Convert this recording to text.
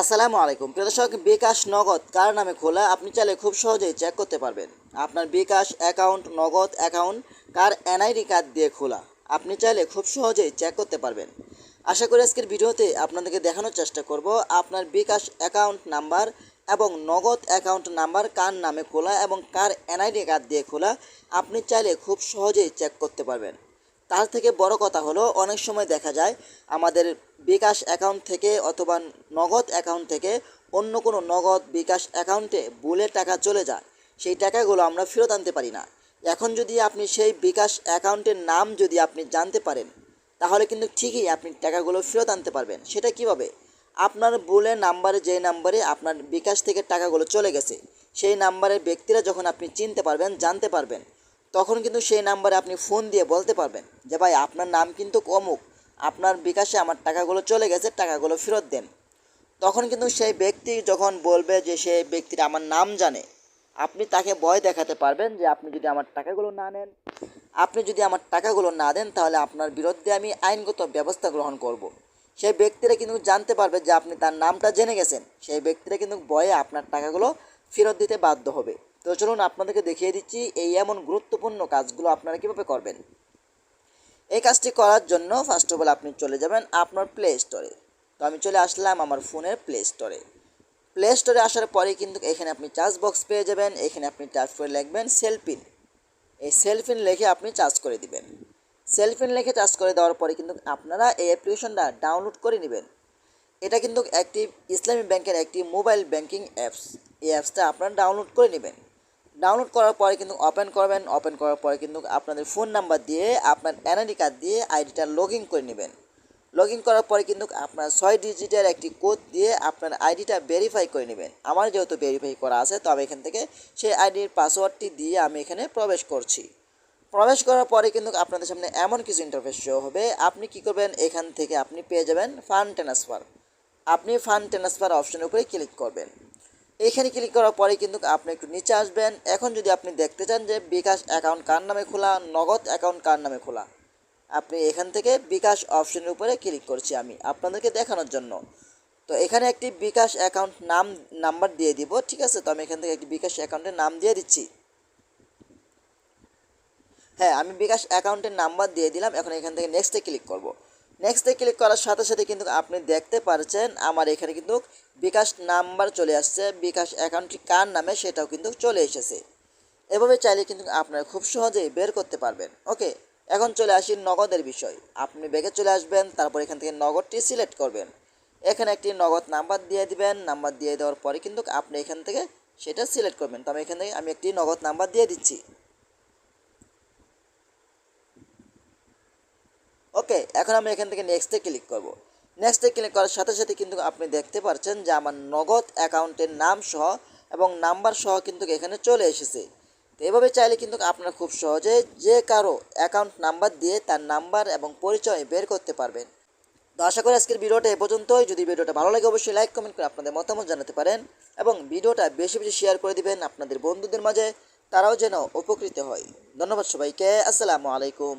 আসসালামু আলাইকুম। প্রিয় দর্শক, বিকাশ নগদ কার নামে খোলা? আপনি চাইলে খুব সহজেই চেক করতে পারবেন। আপনার বিকাশ অ্যাকাউন্ট নগদ অ্যাকাউন্ট কার এনআইডি কার্ড দিয়ে খোলা। আপনি চাইলে খুব সহজেই চেক করতে পারবেন। আশা করি আজকের ভিডিওতে আপনাদেরকে দেখানোর চেষ্টা করব আপনার বিকাশ অ্যাকাউন্ট নাম্বার এবং নগদ অ্যাকাউন্ট নাম্বার কার নামে খোলা এবং কার এনআইডি কার্ড দিয়ে খোলা। আপনি চাইলে খুব সহজেই চেক করতে পারবেন। তার থেকে বড় কথা হলো, অনেক সময় দেখা যায় আমাদের বিকাশ অ্যাকাউন্ট থেকে অথবা নগদ অ্যাকাউন্ট থেকে অন্য কোনো নগদ বিকাশ অ্যাকাউন্টে ভুলে টাকা চলে যায়। সেই টাকাগুলো আমরা ফেরত আনতে পারি না। এখন যদি আপনি সেই বিকাশ অ্যাকাউন্টের নাম যদি আপনি জানতে পারেন, তাহলে কিন্তু ঠিকই আপনি টাকাগুলো ফেরত আনতে পারবেন। সেটা কীভাবে? আপনার বলে নাম্বারে, যে নাম্বারে আপনার বিকাশ থেকে টাকাগুলো চলে গেছে, সেই নাম্বারের ব্যক্তিরা যখন আপনি চিনতে পারবেন, জানতে পারবেন তখন কিন্তু সেই নাম্বারে আপনি ফোন দিয়ে বলতে পারবেন যে, ভাই, আপনার নাম কিন্তু অমুক। আপনার বিকাশে আমার টাকাগুলো চলে গেছে, টাকাগুলো ফেরত দেন। তখন কিন্তু সেই ব্যক্তি যখন বলবে যে সেই ব্যক্তিটা আমার নাম জানে, আপনি তাকে ভয় দেখাতে পারবেন যে, আপনি যদি আমার টাকাগুলো না নেন, আপনি যদি আমার টাকাগুলো না দেন, তাহলে আপনার বিরুদ্ধে আমি আইনগত ব্যবস্থা গ্রহণ করব। সেই ব্যক্তিরা কিন্তু জানতে পারবে যে, আপনি তার নামটা জেনে গেছেন। সেই ব্যক্তিরা কিন্তু ভয়ে আপনার টাকাগুলো ফেরত দিতে বাধ্য হবে। তো চলুন আপনাদেরকে দেখিয়ে দিচ্ছি এই এমন গুরুত্বপূর্ণ কাজগুলো আপনারা কীভাবে করবেন। এই কাজটি করার জন্য ফার্স্ট অফ অল আপনি চলে যাবেন আপনার প্লে স্টোরে তো আমি চলে আসলাম আমার ফোনের প্লে স্টোরে প্লে স্টোরে আসার পরে কিন্তু এখানে আপনি চার্জ বক্স পেয়ে যাবেন, এখানে আপনি টাচ করে লিখবেন সেলফিন এই সেলফিন লিখে আপনি চার্জ করে দিবেন। সেলফিন লিখে চার্জ করে দেওয়ার পরে কিন্তু আপনারা এই অ্যাপ্লিকেশনটা ডাউনলোড করে নেবেন। এটা কিন্তু একটি ইসলামী ব্যাংকের একটি মোবাইল ব্যাংকিং অ্যাপস। এই অ্যাপসটা আপনারা ডাউনলোড করে নেবেন। ডাউনলোড করার পরে কিন্তু ওপেন করবেন ওপেন করার পরে কিন্তু আপনাদের ফোন নাম্বার দিয়ে, আপনার এনআইডি কার্ড দিয়ে আইডিটা লগ করে নেবেন। লগ করার পরে কিন্তু আপনার ছয় ডিজিটের একটি কোড দিয়ে আপনার আইডিটা ভেরিফাই করে নেবেন। আমার যেহেতু ভেরিফাই করা আছে তো আমি এখান থেকে সেই আইডির পাসওয়ার্ডটি দিয়ে আমি এখানে প্রবেশ করছি। প্রবেশ করার পরে কিন্তু আপনাদের সামনে এমন কিছু ইন্টারফেস শো হবে। আপনি কি করবেন? এখান থেকে আপনি পেয়ে যাবেন ফান্ড ট্রান্সফার আপনি ফান্ড ট্রান্সফার অপশনের উপরে ক্লিক করবেন। এইখানে ক্লিক করার পরে কিন্তু আপনি একটু নিচে আসবেন। এখন যদি আপনি দেখতে চান যে বিকাশ অ্যাকাউন্ট কার নামে খোলা, নগদ অ্যাকাউন্ট কার নামে খোলা, আপনি এখান থেকে বিকাশ অপশনের উপরে ক্লিক করছি আমি আপনাদেরকে দেখানোর জন্য। তো এখানে একটি বিকাশ অ্যাকাউন্ট নাম নাম্বার দিয়ে দিব, ঠিক আছে? তো আমি এখান থেকে একটি বিকাশ অ্যাকাউন্টের নাম দিয়ে দিচ্ছি। হ্যাঁ আমি বিকাশ অ্যাকাউন্টের নাম্বার দিয়ে দিলাম, এখন এখান থেকে নেক্সটে ক্লিক করব। নেক্সটে ক্লিক করার সাথে সাথে কিন্তু আপনি দেখতে পারছেন আমার এখানে কিন্তু বিকাশ নাম্বার চলে আসছে। বিকাশ অ্যাকাউন্টটি কার নামে সেটাও কিন্তু চলে এসেছে। এভাবে চাইলে কিন্তু আপনারা খুব সহজেই বের করতে পারবেন। ওকে এখন চলে আসি নগদের বিষয়। আপনি ব্যাগে চলে আসবেন, তারপর এখান থেকে নগদটি সিলেক্ট করবেন। এখানে একটি নগদ নাম্বার দিয়ে দিবেন। নাম্বার দিয়ে দেওয়ার পরে কিন্তু আপনি এখান থেকে সেটা সিলেক্ট করবেন। তো আমি এখান থেকে আমি একটি নগদ নাম্বার দিয়ে দিচ্ছি। ওকে এখন আমি এখান থেকে নেক্সটে ক্লিক করব। নেক্সটে ক্লিক করার সাথে সাথে কিন্তু আপনি দেখতে পাচ্ছেন যে আমার নগদ অ্যাকাউন্টের নাম সহ এবং নাম্বার সহ কিন্তু এখানে চলে এসেছে। তো এভাবে চাইলে কিন্তু আপনারা খুব সহজে যে কারও অ্যাকাউন্ট নাম্বার দিয়ে তার নাম্বার এবং পরিচয় বের করতে পারবেন। তো আশা করি আজকের ভিডিওটা এ পর্যন্তই। যদি ভিডিওটা ভালো লাগে অবশ্যই লাইক কমেন্ট করে আপনাদের মতামত জানাতে পারেন এবং ভিডিওটা বেশি বেশি শেয়ার করে দিবেন আপনাদের বন্ধুদের মাঝে, তারাও যেন উপকৃত হয়। ধন্যবাদ সবাইকে। আসসালামু আলাইকুম।